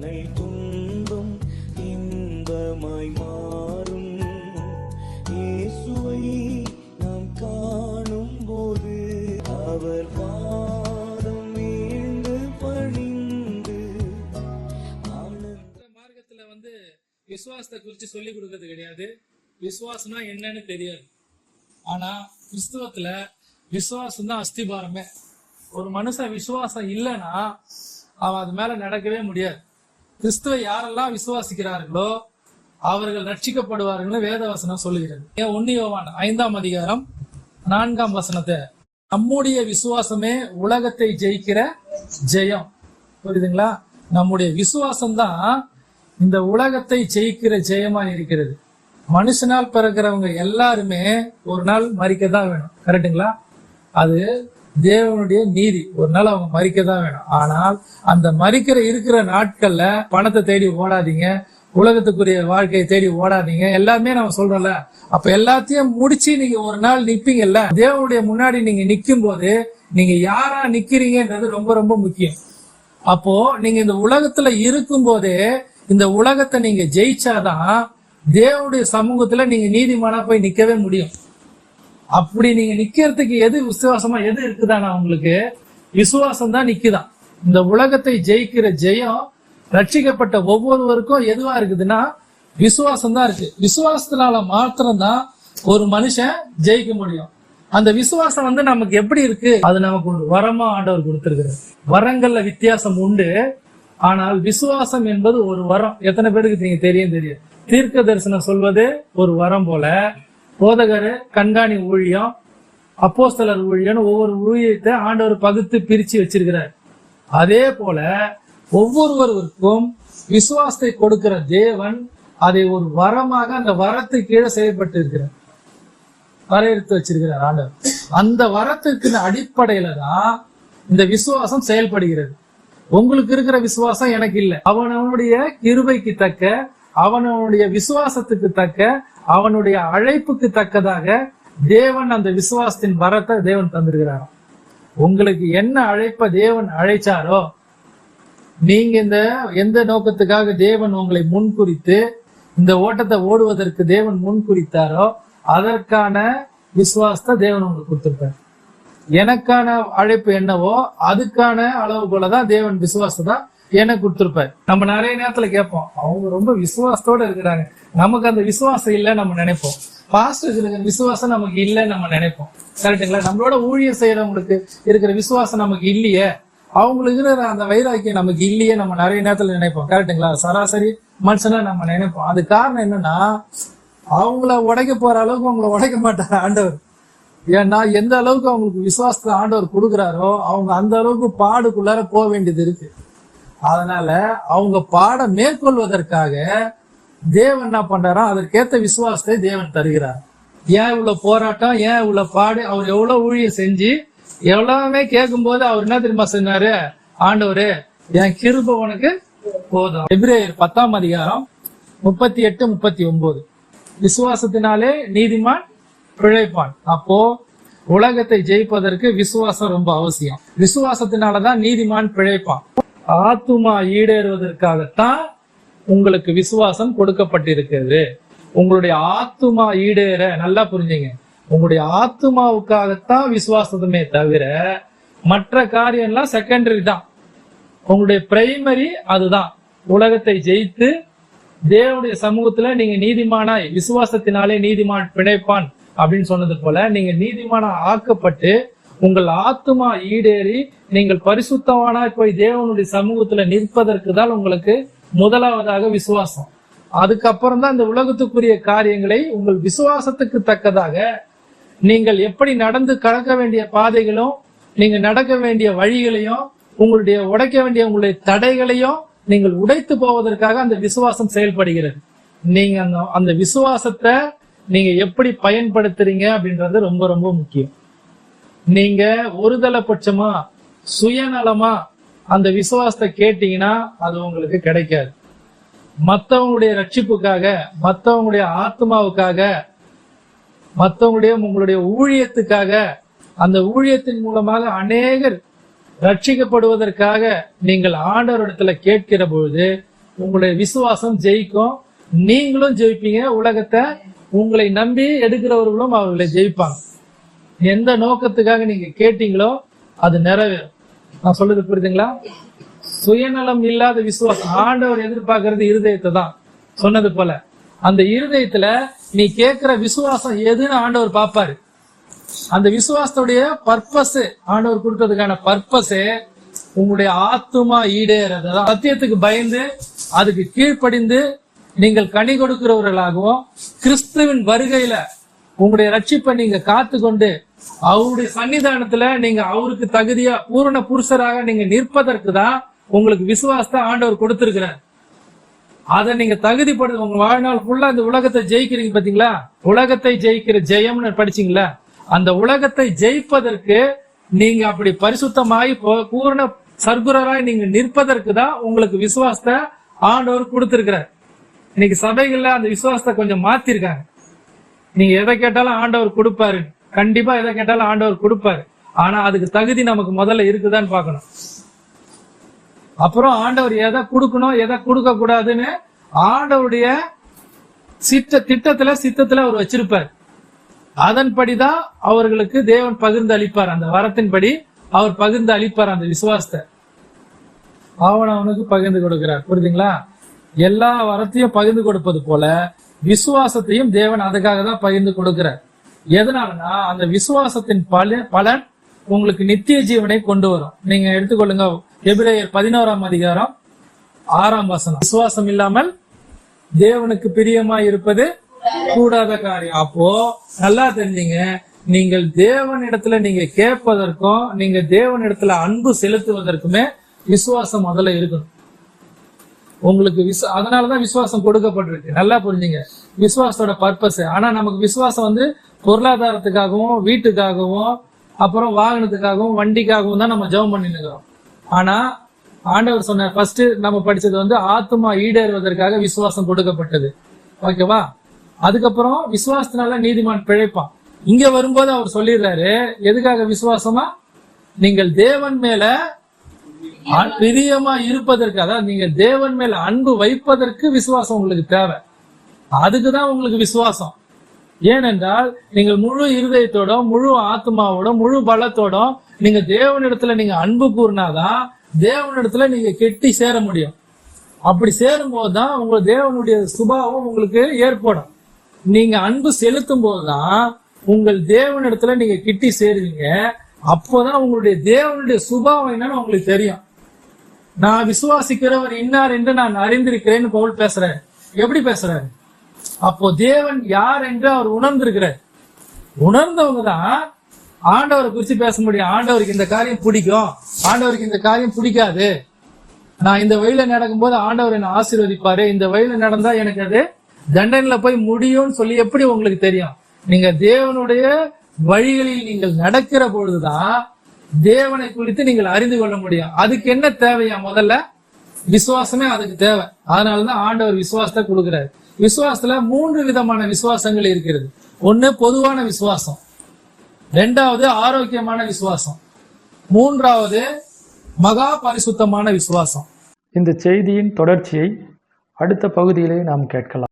நை துன்பம் இன்பமாய் மாறும். இயேசுவை நாம் காணும் போது அவர் பாதம் வீழ்ந்து பணிந்து இந்த மார்க்கத்துல வந்து விசுவாசத்தை குறித்து சொல்லி கொடுக்கறது கிடையாது. விசுவாசம்னா என்னன்னு தெரியாது. ஆனா கிறிஸ்துவத்துல விசுவாசம் தான் அஸ்திபாரமே. ஒரு மனுஷன் விசுவாசம் இல்லைன்னா அவன் அது மேல நடக்கவே முடியாது. கிறிஸ்துவை யாரெல்லாம் விசுவாசிக்கிறார்களோ அவர்கள் ரட்சிக்கப்படுவார்கள்னு வேதவசனம் சொல்லுகிறது. ஏன் ஒன்னு யோவான் ஐந்தாம் அதிகாரம் நான்காம் வசனத்தை. நம்முடைய விசுவாசமே உலகத்தை ஜெயிக்கிற ஜெயம். புரியுதுங்களா? நம்முடைய விசுவாசம் தான் இந்த உலகத்தை ஜெயிக்கிற ஜெயமா இருக்கிறது. மனுஷனால் பிறக்கிறவங்க எல்லாருமே ஒரு நாள் மறிக்க தான் வேணும். கரெக்டுங்களா? அது தேவனுடைய நீதி. ஒரு நாள் அவங்க மறிக்க தான் வேணும். ஆனால் அந்த மறிக்கிற இருக்கிற நாட்கள்ல பணத்தை தேடி ஓடாதீங்க. உலகத்துக்குரிய வாழ்க்கையை தேடி ஓடாதீங்க. எல்லாமே நம்ம சொல்றோம்ல. அப்ப எல்லாத்தையும் முடிச்சு நீங்க ஒரு நாள் நிப்பீங்கல்ல? தேவனுடைய முன்னாடி நீங்க நிக்கும் போது நீங்க யாரா நிக்கிறீங்கன்றது ரொம்ப ரொம்ப முக்கியம். அப்போ நீங்க இந்த உலகத்துல இருக்கும் போதே இந்த உலகத்தை நீங்க ஜெயிச்சாதான் தேவனுடைய சமூகத்துல நீங்க நீதிமானா போய் நிக்கவே முடியும். அப்படி நீங்க நிக்கிறதுக்கு எது விசுவாசமா எது இருக்குதானா உங்களுக்கு? விசுவாசம் தான் நிக்குதான் இந்த உலகத்தை ஜெயிக்கிற ஜெயம் ரட்சிக்கப்பட்ட ஒவ்வொருவருக்கும் எதுவா இருக்குதுன்னா விசுவாசம் தான் இருக்கு. விசுவாசத்தினால மாத்திரம்தான் ஒரு மனுஷன் ஜெயிக்க முடியும். அந்த விசுவாசம் வந்து நமக்கு எப்படி இருக்கு? அது நமக்கு ஒரு வரமா ஆண்டவர் கொடுத்திருக்கிறார். வரங்கள்ல வித்தியாசம் உண்டு. ஆனால் விசுவாசம் என்பது ஒரு வரம். எத்தனை பேருக்கு நீங்க தெரியும் தெரியும். தீர்க்க தரிசனம் சொல்வது ஒரு வரம் போல. போதகர் கண்காணி ஊழியம் அப்போஸ்தலர் ஊழியம் ஒவ்வொரு ஊழியத்தை ஆண்டவர் பகுத்து பிரிச்சு வச்சிருக்கிறார். அதே போல ஒவ்வொருவருக்கும் விசுவாசத்தை கொடுக்கிற தேவன் அதை ஒரு வரமாக அந்த வரத்து கீழே செயல்பட்டு இருக்கிறார். வரையறுத்து வச்சிருக்கிறார் ஆண்டவர். அந்த வரத்துக்கு அடிப்படையில தான் இந்த விசுவாசம் செயல்படுகிறது. உங்களுக்கு இருக்கிற விசுவாசம் எனக்கு இல்லை. அவனவனுடைய கிருபைக்கு தக்க அவனுடைய விசுவாசத்துக்கு தக்க அவனுடைய அழைப்புக்கு தக்கதாக தேவன் அந்த விசுவாசத்தின் வரத்தை தேவன் தந்திருக்கிறாராம் உங்களுக்கு என்ன அழைப்ப தேவன் அழைச்சாரோ நீங்க இந்த எந்த நோக்கத்துக்காக தேவன் உங்களை முன்குறித்து இந்த ஓட்டத்தை ஓடுவதற்கு தேவன் முன்குறித்தாரோ அதற்கான விசுவாசத்தை தேவன் உங்களுக்கு கொடுத்துருப்பேன் எனக்கான அழைப்பு என்னவோ அதுக்கான அளவு போலதான் தேவன் விசுவாசத்தை ஏன்னா கொடுத்துருப்பாரு? நம்ம நிறைய நேரத்துல கேட்போம். அவங்க ரொம்ப விசுவாசத்தோட இருக்கிறாங்க. நமக்கு அந்த விசுவாசம் இல்லை நம்ம நினைப்போம். பாஸ்டருக்கு இருக்கிற விசுவாசம் நமக்கு இல்லைன்னு நம்ம நினைப்போம். கரெக்டுங்களா நம்மளோட ஊழியம் செய்யறவங்களுக்கு இருக்கிற விசுவாசம் நமக்கு இல்லையே? அவங்களுக்கு இருக்கிற அந்த வைராக்கியம் நமக்கு இல்லையே நம்ம நிறைய நேரத்துல நினைப்போம். கரெக்டுங்களா சராசரி மனுஷனா நம்ம நினைப்போம். அது காரணம் என்னன்னா அவங்கள உடைக்க போற அளவுக்கு அவங்கள உடைக்க மாட்டார் ஆண்டவர். ஏன்னா எந்த அளவுக்கு அவங்களுக்கு விசுவாசத்தை ஆண்டவர் கொடுக்குறாரோ அவங்க அந்த அளவுக்கு பாடுக்குள்ளார போக வேண்டியது இருக்கு. அதனால அவங்க பாட மேற்கொள்வதற்காக தேவன் என்ன பண்றாரோ அதற்கேத்த விசுவாசத்தை தேவன் தருகிறார். ஏன் இவ்வளவு போராட்டம்? ஏன் இவ்வளவு பாடு? அவர் எவ்வளவு ஊழியம் செஞ்சு எவ்வளவுமே கேட்கும்போது அவர் என்ன தெரியுமா சொன்னாரு? ஆண்டவரு என் கிருப உனக்கு போதும். எபிரேயர் பத்தாம் அதிகாரம் முப்பத்தி எட்டு முப்பத்தி ஒன்பது. விசுவாசத்தினாலே நீதிமான் பிழைப்பான். அப்போ உலகத்தை ஜெயிப்பதற்கு விசுவாசம் ரொம்ப அவசியம். விசுவாசத்தினாலதான் நீதிமான் பிழைப்பான். ஆத்துமா ஈடேறுவதற்காகத்தான் உங்களுக்கு விசுவாசம் கொடுக்கப்பட்டிருக்கிறது. உங்களுடைய ஆத்துமா ஈடேற நல்லா புரிஞ்சுங்க. உங்களுடைய ஆத்துமாவுக்காகத்தான் விசுவாசமே தவிர மற்ற காரியம்லாம் செகண்டரி தான். உங்களுடைய பிரைமரி அதுதான். உலகத்தை ஜெயித்து தேவனுடைய சமூகத்துல நீங்க நீதிமானாய் விசுவாசத்தினாலே நீதிமான் பிணைப்பான் அப்படின்னு சொன்னது போல நீங்க நீதிமான ஆக்கப்பட்டு உங்கள் ஆத்துமா ஈடேறி நீங்கள் பரிசுத்தமானா போய் தேவனுடைய சமூகத்துல நிற்பதற்கு தான் உங்களுக்கு முதலாவதாக விசுவாசம். அதுக்கப்புறம் தான் இந்த உலகத்துக்குரிய காரியங்களை உங்கள் விசுவாசத்துக்கு தக்கதாக நீங்கள் எப்படி நடந்து கடக்க வேண்டிய பாதைகளும் நீங்க நடக்க வேண்டிய வழிகளையும் உங்களுடைய உடைக்க வேண்டிய உங்களுடைய தடைகளையும் நீங்கள் உடைத்து போவதற்காக அந்த விசுவாசம் செயல்படுகிறது. நீங்க அந்த அந்த விசுவாசத்தை நீங்க எப்படி பயன்படுத்துறீங்க அப்படின்றது ரொம்ப ரொம்ப முக்கியம். நீங்க ஒருதலை பட்சமா சுயநலமா அந்த விசுவாசத்தை கேட்டீங்கன்னா அது உங்களுக்கு கிடைக்காது. மத்தவங்களுடைய ரட்சிப்புக்காக மத்தவங்களுடைய ஆத்மாவுக்காக மத்தவங்களுடைய உங்களுடைய ஊழியத்துக்காக அந்த ஊழியத்தின் மூலமாக அநேகர் ரட்சிக்கப்படுவதற்காக நீங்கள் ஆண்டவரிடத்துல கேட்கிற பொழுது உங்களுடைய விசுவாசம் ஜெயிக்கும். நீங்களும் ஜெயிப்பீங்க. உலகத்தை உங்களை நம்பி எடுக்கிறவர்களும் அவர்களை ஜெயிப்பாங்க. எந்த நோக்கத்துக்காக நீங்க கேட்டீங்களோ அது நிறைவேறும். நான் சொல்றது புரியுதுங்களா? சுயநலம் இல்லாத விசுவாசம். ஆண்டவர் எதிர்பார்க்கறது இருதயத்தை தான். சொன்னது போல. அந்த இருதயத்துல நீ கேட்கிற விசுவாசம் எதுன்னு ஆண்டவர் பார்ப்பாரு. அந்த விசுவாசத்துடைய பர்பஸ் ஆண்டவர் கொடுத்ததுக்கான பர்பஸ் உங்களுடைய ஆத்துமா ஈடேறது. சத்தியத்துக்கு பயந்து அதுக்கு கீழ்ப்படிந்து நீங்கள் கனி கொடுக்கிறவர்களாகவும் கிறிஸ்துவின் வருகையில உங்களுடைய ரட்சிப்பை நீங்க காத்து கொண்டு அவருடைய சன்னிதானத்துல நீங்க அவருக்கு தகுதியா பூரண புருஷராக நீங்க நிற்பதற்கு தான் உங்களுக்கு விசுவாசத்தை ஆண்டவர் கொடுத்திருக்கிறார். அதை நீங்க தகுதிப்படுத்த உங்க வாழ்நாள் ஃபுல்லா இந்த உலகத்தை ஜெயிக்கிறீங்க பாத்தீங்களா? உலகத்தை ஜெயிக்கிற ஜெயம்னு படிச்சீங்களா? அந்த உலகத்தை ஜெயிப்பதற்கு நீங்க அப்படி பரிசுத்தமாய் பூ- பூரண சர்க்குரராய் நீங்க நிற்பதற்கு தான் உங்களுக்கு விசுவாசத்தை ஆண்டவர் கொடுத்திருக்கிறார். இன்னைக்கு சபைகள்ல அந்த விசுவாசத்தை கொஞ்சம் மாத்திருக்காங்க. நீங்க எதை கேட்டாலும் ஆண்டவர் கொடுப்பாரு. கண்டிப்பா எதை கேட்டாலும் ஆண்டவர் கொடுப்பாரு. ஆனா அதுக்கு தகுதி நமக்கு முதல்ல இருக்குதான்னு பாக்கணும் அப்புறம் ஆண்டவர் எதை கொடுக்கணும் எதை கொடுக்க கூடாதுன்னு ஆண்டவருடைய சித்த திட்டத்துல சித்தத்துல அவர் வச்சிருப்பார். அதன்படிதான் அவர்களுக்கு தேவன் பகிர்ந்து அளிப்பார். அந்த வரத்தின்படி அவர் பகிர்ந்து அளிப்பார் அந்த விசுவாசத்தை. அவன் அவனுக்கு பகிர்ந்து கொடுக்கிறார். புரியுதுங்களா? எல்லா வரத்தையும் பகிர்ந்து கொடுப்பது போல விசுவாசத்தையும் தேவன் அதுக்காக தான் பகிர்ந்து கொடுக்கிறார். எதனாலனா அந்த விசுவாசத்தின் பல பலன் உங்களுக்கு நித்திய ஜீவனை கொண்டு வரும். நீங்க எடுத்துக்கொள்ளுங்க எபிரேயர் பதினோராம் அதிகாரம் ஆறாம் வசனம். விசுவாசம் இல்லாமல் தேவனுக்கு பிரியமா இருப்பது கூடாத காரியம். அப்போ நல்லா தெரிஞ்சீங்க நீங்கள் தேவனிடத்துல நீங்க கேட்பதற்கும் நீங்க தேவனிடத்துல அன்பு செலுத்துவதற்குமே விசுவாசம் முதல்ல இருக்கணும். உங்களுக்கு விசு அதனாலதான் விசுவாசம் கொடுக்கப்பட்டிருக்கு. நல்லா புரிஞ்சுங்க. விசுவாசத்தோட பர்பஸ் ஆனா நமக்கு விசுவாசம் வந்து பொருளாதாரத்துக்காகவும் வீட்டுக்காகவும் அப்புறம் வாகனத்துக்காகவும் வண்டிக்காகவும் தான் நம்ம ஜெபம் பண்ணிட்டு இருக்கிறோம். ஆனா ஆண்டவர் சொன்னார் ஃபர்ஸ்ட் நம்ம படிச்சது வந்து ஆத்துமா ஈடேறுவதற்காக விசுவாசம் கொடுக்கப்பட்டது. ஓகேவா அதுக்கப்புறம் விசுவாசத்தினால நீதிமான் பிழைப்பான். இங்க வரும்போது அவர் சொல்லிடுறாரு எதுக்காக விசுவாசமா? நீங்கள் தேவன் மேல பிரியமா இருப்பதற்கு அதாவது நீங்க தேவன் மேல அன்பு வைப்பதற்கு விசுவாசம் உங்களுக்கு தேவை. அதுக்குதான் உங்களுக்கு விசுவாசம். ஏனென்றால் நீங்கள் முழு இருதயத்தோட முழு ஆத்மாவோட முழு பலத்தோட நீங்க தேவனிடத்துல நீங்க அன்பு கூறினாதான் தேவனிடத்துல நீங்க கெட்டி சேர முடியும். அப்படி சேரும் போதுதான் உங்க தேவனுடைய சுபாவம் உங்களுக்கு ஏற்படும். நீங்க அன்பு செலுத்தும் போதுதான் உங்கள் தேவனிடத்துல நீங்க கிட்டி சேருவீங்க. அப்போதான் உங்களுடைய தேவனுடைய சுபாவம் என்னன்னு உங்களுக்கு தெரியும். நான் விசுவாசிக்கிறவர் இன்னார் என்று நான் அறிந்திருக்கிறேன்னு பவுல் பேசுறாரு. எப்படி பேசுறாரு? அப்போ தேவன் யார் என்று அவர் உணர்ந்திருக்கிறார். உணர்ந்தவங்க தான் ஆண்டவரை குறித்து பேச முடியும். ஆண்டவருக்கு இந்த காரியம் பிடிக்கும். ஆண்டவருக்கு இந்த காரியம் பிடிக்காது. நான் இந்த வழியில நடக்கும்போது ஆண்டவர் என்ன ஆசீர்வதிப்பாரு. இந்த வழியில நடந்தா எனக்கு அது தண்டனையில போய் முடியும்னு சொல்லி எப்படி உங்களுக்கு தெரியும்? நீங்க தேவனுடைய வழிகளில் நீங்கள் நடக்கிற பொழுதுதான் தேவனை குறித்து நீங்கள் அறிந்து கொள்ள முடியும். அதுக்கு என்ன தேவையா? முதல்ல விசுவாசமே அதுக்கு தேவை. அதனாலதான் ஆண்டவர் விசுவாசத்தை கொடுக்கிறாரு. விசுவாசத்துல மூன்று விதமான விசுவாசங்கள் இருக்கிறது. ஒண்ணு பொதுவான விசுவாசம். ரெண்டாவது ஆரோக்கியமான விசுவாசம். மூன்றாவது மகா பரிசுத்தமான விசுவாசம். இந்த செய்தியின் தொடர்ச்சியை அடுத்த பகுதியிலே நாம் கேட்கலாம்.